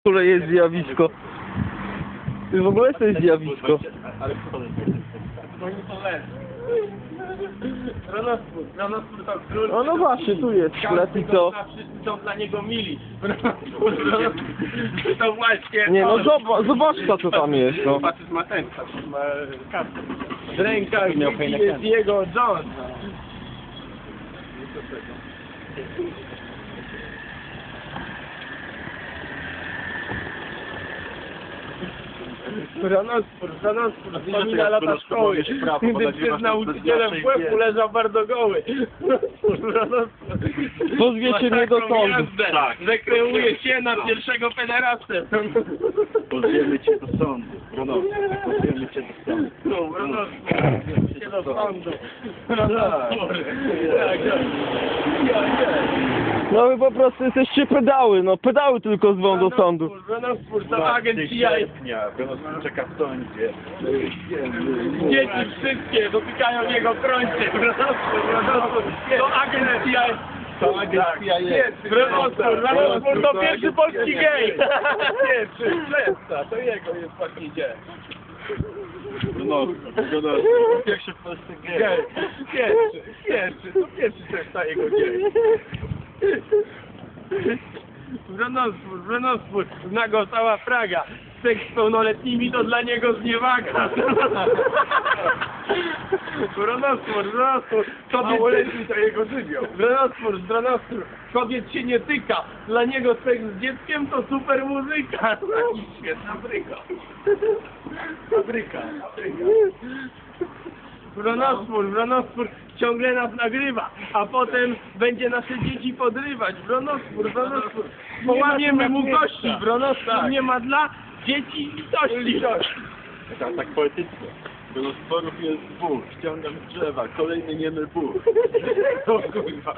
które jest zjawisko. W ogóle jesteś zjawisko. Ale Oni to to król. O no właśnie, tu jest szkielet i co? Wszyscy są dla niego mili. To właśnie Nie no zobacz, co to tam jest no. Facet ma ten, facet ma rękach jest jego John. Ronospór, Ronospór, wspomina lata szkoły, gdy przed nagrywasz nauczycielem w łeb leżał bardzo goły. Ronospór, Ronospór. Pozwiecie mnie do sądu. Tak. Że kreuje się na pierwszego pederastę. Pozwiemy cię do sądu. Ronowy, pozwiemy cię do sądu. No, się do sądu. Ronospór. Tak, tak. Ja, ja. No wy po prostu jesteście pedały, no pedały tylko zwą do sądu. Ronospór, to agent CIA. sierpnia. Ronowy czeka w sądzie. Dzieci wszystkie dotykają jego krońcy. Ronospór, Ronospór, to agent CIA. To agent CIA. Ronospór, Ronospór to pierwszy polski gej. Pierwszy, Śledca, to jego jest taki dzień. Ronowy, Ronowy. Pierwszy w Polsce gej. Gej. Pierwszy, pierwszy, to pierwszy Śledca jego gej. Ronospór, Ronospór, zna go cała Praga. Seks z pełnoletnimi to dla niego zniewaga. Ronospór, Ronospór, kobiet, Małoletni to jego żywioł. Ronospór, Ronospór, kobiet się nie tyka. Dla niego seks z dzieckiem to super muzyka. Taki świetna bryka. Fabryka. Wronospór, Wronospór ciągle nas nagrywa, a potem będzie nasze dzieci podrywać. Wronospór, Wronospór, połamiemy mu kości. Wronospór nie ma dla dzieci litości. Tak, tak poetycznie. Ronosporów jest dwóch, ściągam z drzewa, kolejny niemy Bóg. O kurwa.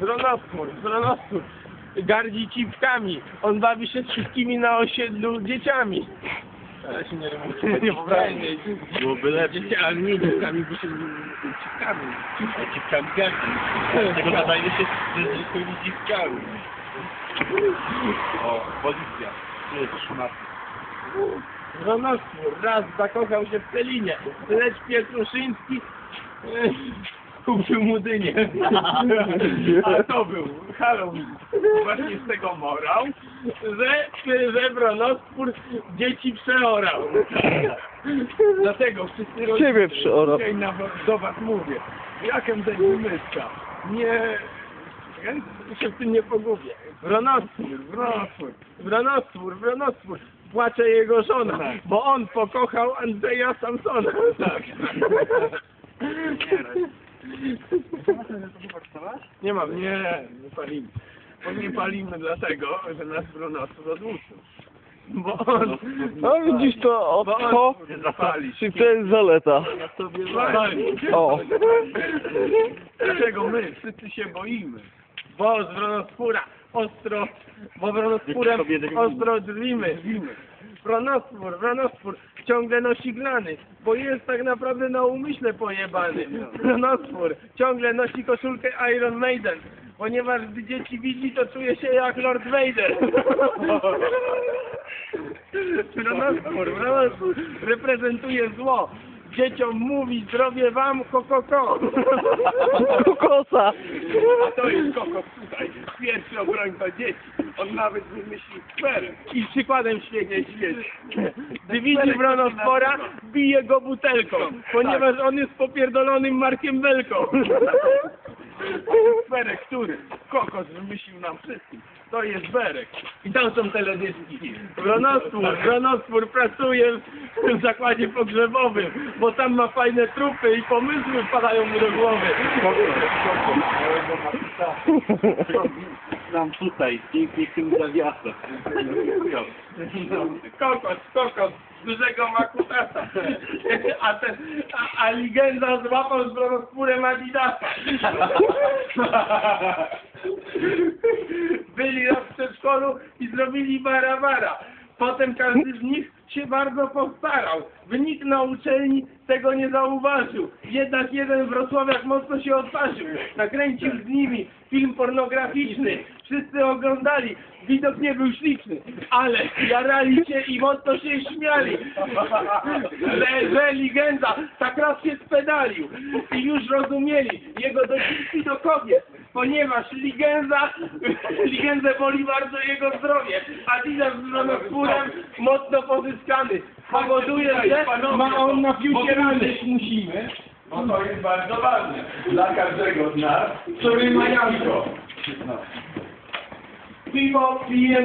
Wronospór, Wronospór. Gardzi cipkami. On bawi się z wszystkimi na osiedlu dzieciami. Ale się nie Nie Nie poprawnie. Byłoby lepiej. Dzieciami, nie cipkami, bo się cipkami. A dziwkami gardzi. Dlatego nadaje się ze zwykłymi dziwkami. O, policja. Jest szmaty. Raz zakochał się w Celinie, lecz Pietruszyński kupił mu dynię. A to był Halloween. Właśnie z tego morał, że, że Ronospór dzieci przeorał. Dlatego wszyscy Ciebie przeorał. dzisiaj na, do was mówię, jakem myszka. Nie... Ja się w tym nie pogubię. Wronospór, wronospór, wronospór, wronospór. Płacze jego żona, bo on pokochał Andrzeja Samsona. Tak. Nie mam, nie, nie palimy. Bo nie palimy dlatego, że nasz wronospór odłuczył. Bo on... No widzisz to o Bo on to, zapali. czy to jest zaleta. Ja sobie zapali. O. Dlaczego my wszyscy się boimy? Bo z Wronospóra ostro, bo Wronospórem ostro drwimy. Wronospór, Wronospór ciągle nosi glany, bo jest tak naprawdę na umyśle pojebany. Wronospór ciągle nosi koszulkę Iron Maiden, ponieważ gdy dzieci widzi, to czuje się jak Lord Vader. Wronospór, Wronospór reprezentuje zło. Dzieciom mówi zdrowie wam, ko, ko, ko. Kokosa. A to jest kokos tutaj, pierwszy obrońca dzieci. On nawet wymyślił sferę. I przykładem świetnie świeci. Gdy widzi Wronospora, bije go butelką, ponieważ on jest popierdolonym Markiem Belką. Berek, który kokos wymyślił nam wszystkim. To jest Berek. I tam są teledyski. Wronospór, Wronospór pracuje w zakładzie pogrzebowym, bo tam ma fajne trupy i pomysły wpadają mu do głowy. Nam tutaj, pięknie tym zawiasem. Kokos, kokos, dużego makutasa. A, ten, a, a legenda złapał z Wronospórem Adidasa. Byli raz w przedszkolu i zrobili bara bara. Potem każdy z nich się bardzo postarał. Nikt na uczelni tego nie zauważył. Jednak jeden wrocławiak mocno się odważył. Nakręcił z nimi film pornograficzny. Wszyscy oglądali. Widok nie był śliczny, ale jarali się i mocno się śmiali. Że, że legenda tak raz się spedalił i już rozumieli jego docinki do kobiet, ponieważ legenda, legendę boli bardzo jego zdrowie, a Dina z żonoskórem mocno pozyskany. Powoduje, że ma on na piłcie rany. musimy, bo to jest bardzo ważne dla każdego z nas, który ma jajko. Piwo pije